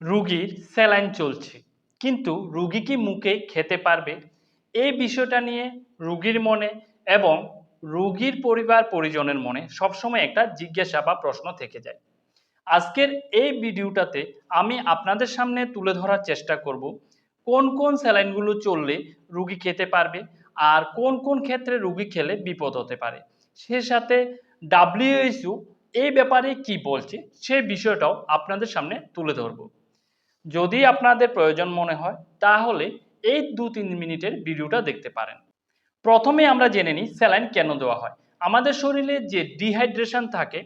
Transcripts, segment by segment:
রুগীর স্যালাইন চলছে। কিন্তু রুগী কি মুখে খেতে পারবে? এই বিষয়টা নিয়ে রুগীর মনে এবং রুগীর পরিবার পরিজনের মনে সবসময় একটা জিজ্ঞাসা বা প্রশ্ন থেকে যায়। আজকের এই ভিডিওটাতে আমি আপনাদের সামনে তুলে ধরার চেষ্টা করব, কোন কোন স্যালাইনগুলো চললে রুগী খেতে পারবে আর কোন কোন ক্ষেত্রে রুগী খেলে বিপদ হতে পারে। সে সাথে ডাব্লিউএইচও এই ব্যাপারে কি বলছে সে বিষয়টাও আপনাদের সামনে তুলে ধরব। যদি আপনাদের প্রয়োজন মনে হয়, তাহলে এই দু তিন মিনিটের ভিডিওটা দেখতে পারেন। প্রথমে আমরা জেনে নিই স্যালাইন কেন দেওয়া হয়। আমাদের শরীরে যে ডিহাইড্রেশন থাকে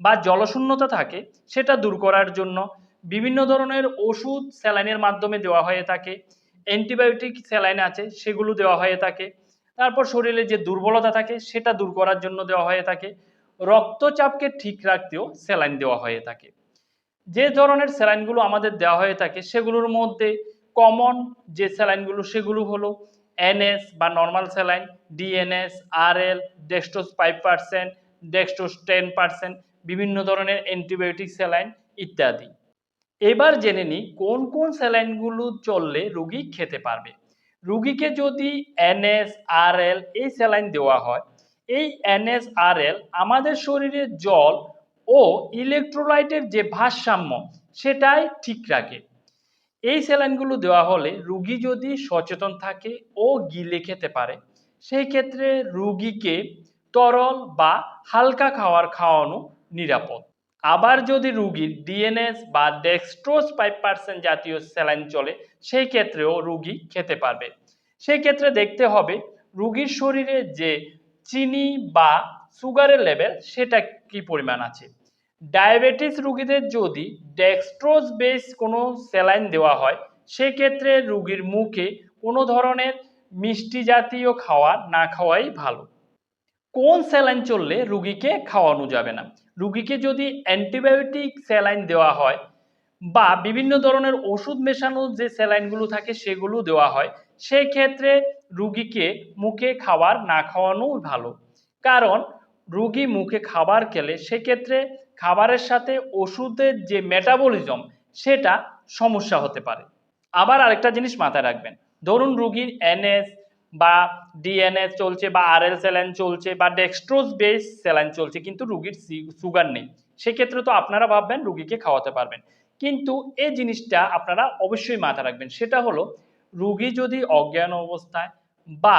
বা জলশূন্যতা থাকে, সেটা দূর করার জন্য বিভিন্ন ধরনের ওষুধ স্যালাইনের মাধ্যমে দেওয়া হয়ে থাকে। অ্যান্টিবায়োটিক স্যালাইন আছে, সেগুলো দেওয়া হয়ে থাকে। তারপর শরীরে যে দুর্বলতা থাকে, সেটা দূর করার জন্য দেওয়া হয়ে থাকে। রক্তচাপকে ঠিক রাখতেও স্যালাইন দেওয়া হয়ে থাকে। যে ধরনের স্যালাইনগুলো আমাদের দেওয়া হয়ে থাকে, সেগুলোর মধ্যে কমন যে স্যালাইনগুলো, সেগুলো হলো এনএস বা normal saline DNS RL dextrose five percent dextrose ten percent বিভিন্ন ধরনের অ্যান্টিবায়োটিক স্যালাইন ইত্যাদি। এবার জেনে নিই কোন কোন স্যালাইনগুলো চললে রুগী খেতে পারবে। রুগীকে যদি এনএস আরএল এই স্যালাইন দেওয়া হয়, এই এনএস আরএল আমাদের শরীরে জল ও ইলেকট্রোলাইটের যে ভারসাম্য, সেটাই ঠিক রাখে। এই স্যালাইনগুলো দেওয়া হলে রুগী যদি সচেতন থাকে ও গিলে খেতে পারে, সেই ক্ষেত্রে রুগীকে তরল বা হালকা খাওয়ার খাওয়ানো নিরাপদ। আবার যদি রুগীর ডিএনএস বা ডেক্সট্রোজ ফাইভ পার্সেন্ট জাতীয় স্যালাইন চলে, সেই ক্ষেত্রেও রুগী খেতে পারবে। সেই ক্ষেত্রে দেখতে হবে, রুগীর শরীরে যে চিনি বা সুগারের লেভেল, সেটা কি পরিমাণ আছে? ডায়াবেটিস রুগীদের যদি ডেক্সট্রোজ বেস কোনো স্যালাইন দেওয়া হয়, সেক্ষেত্রে রুগীর মুখে কোনো ধরনের মিষ্টি জাতীয় খাওয়া না খাওয়াই ভালো। কোন স্যালাইন চললে রুগীকে খাওয়ানো যাবে না? রুগীকে যদি অ্যান্টিবায়োটিক স্যালাইন দেওয়া হয় বা বিভিন্ন ধরনের ওষুধ মেশানো যে স্যালাইনগুলো থাকে, সেগুলো দেওয়া হয় সেই ক্ষেত্রে রুগীকে মুখে খাবার না খাওয়ানো ভালো। কারণ রুগী মুখে খাবার খেলে সেক্ষেত্রে খাবারের সাথে ওষুধের যে মেটাবলিজম সেটা সমস্যা হতে পারে। আবার আরেকটা জিনিস মাথায় রাখবেন। ধরুন রুগীর এনএস বা ডিএনএস চলছে বা আরএল স্যালাইন চলছে বা ডেক্সট্রোজ বেস স্যালাইন চলছে কিন্তু রুগীর সুগার নেই, সেক্ষেত্রে তো আপনারা ভাববেন রুগীকে খাওয়াতে পারবেন। কিন্তু এই জিনিসটা আপনারা অবশ্যই মাথায় রাখবেন। সেটা হলো, রুগী যদি অজ্ঞান অবস্থায় বা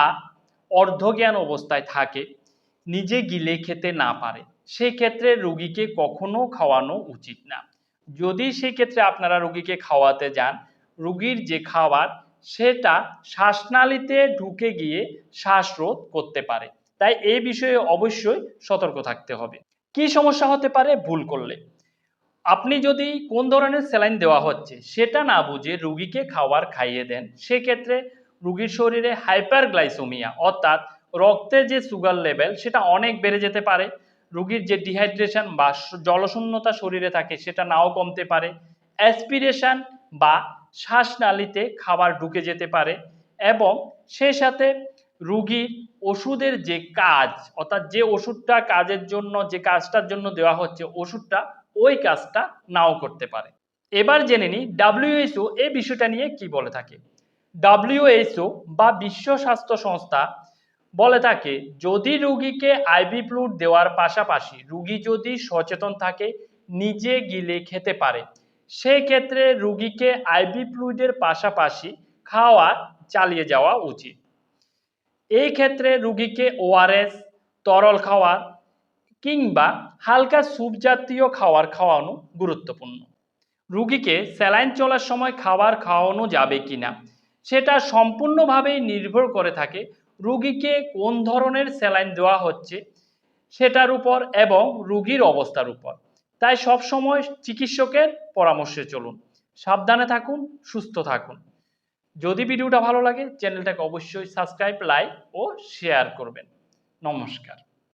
অর্ধজ্ঞান অবস্থায় থাকে নিজে গিলে খেতে না পারে। সেই ক্ষেত্রে রুগীকে কখনো খাওয়ানো উচিত না। যদি সেই ক্ষেত্রে আপনারা রুগীকে খাওয়াতে যান, রুগীর যে খাবার, সেটা শ্বাসনালীতে ঢুকে গিয়ে শ্বাসরোধ করতে পারে। তাই এই বিষয়ে অবশ্যই সতর্ক থাকতে হবে। কি সমস্যা হতে পারে? ভুল করলে। আপনি যদি কোন ধরনের স্যালাইন দেওয়া হচ্ছে, সেটা না বুঝে রুগীকে খাবার খাইয়ে দেন, সেক্ষেত্রে রুগীর শরীরে হাইপারগ্লাইসোমিয়া, অর্থাৎ রক্তে যে সুগার লেভেল সেটা অনেক বেড়ে যেতে পারে, রুগীর যে ডিহাইড্রেশন বা জলশূন্যতা শরীরে থাকে সেটা নাও কমতে পারে অ্যাসপিরেশন বা শ্বাসনালীতে খাবার ঢুকে যেতে পারে এবং সেই সাথে রুগীর ওষুধের যে কাজ, অর্থাৎ যে ওষুধটা কাজের জন্য, যে কাজটার জন্য দেওয়া হচ্ছে ওষুধটা ওই কাজটা নাও করতে পারে। এবার জেনে নিই ডাব্লিউএইচও এই বিষয়টা নিয়ে কি বলে থাকে। ডাব্লিউএইচও বা বিশ্ব স্বাস্থ্য সংস্থা বলে থাকে, যদি রুগীকে আইবি ফ্লুড দেওয়ার পাশাপাশি রুগী যদি সচেতন থাকে, নিজে গিলে খেতে পারে। সেই ক্ষেত্রে রুগীকে আইবি ফ্লুইডের পাশাপাশি খাওয়া চালিয়ে যাওয়া উচিত। এই ক্ষেত্রে রুগীকে ওআরএস তরল খাওয়ার কিংবা হালকা স্যুপ জাতীয় খাবার খাওয়ানো গুরুত্বপূর্ণ। রুগীকে স্যালাইন চলার সময় খাবার খাওয়ানো যাবে কিনা, সেটা সম্পূর্ণভাবেই নির্ভর করে থাকে রুগীকে কোন ধরনের স্যালাইন দেওয়া হচ্ছে সেটার উপর এবং রুগীর অবস্থার উপর। তাই সব সময় চিকিৎসকের পরামর্শে চলুন। সাবধানে থাকুন, সুস্থ থাকুন। যদি ভিডিওটা ভালো লাগে, চ্যানেলটাকে অবশ্যই সাবস্ক্রাইব, লাইক ও শেয়ার করবেন। নমস্কার।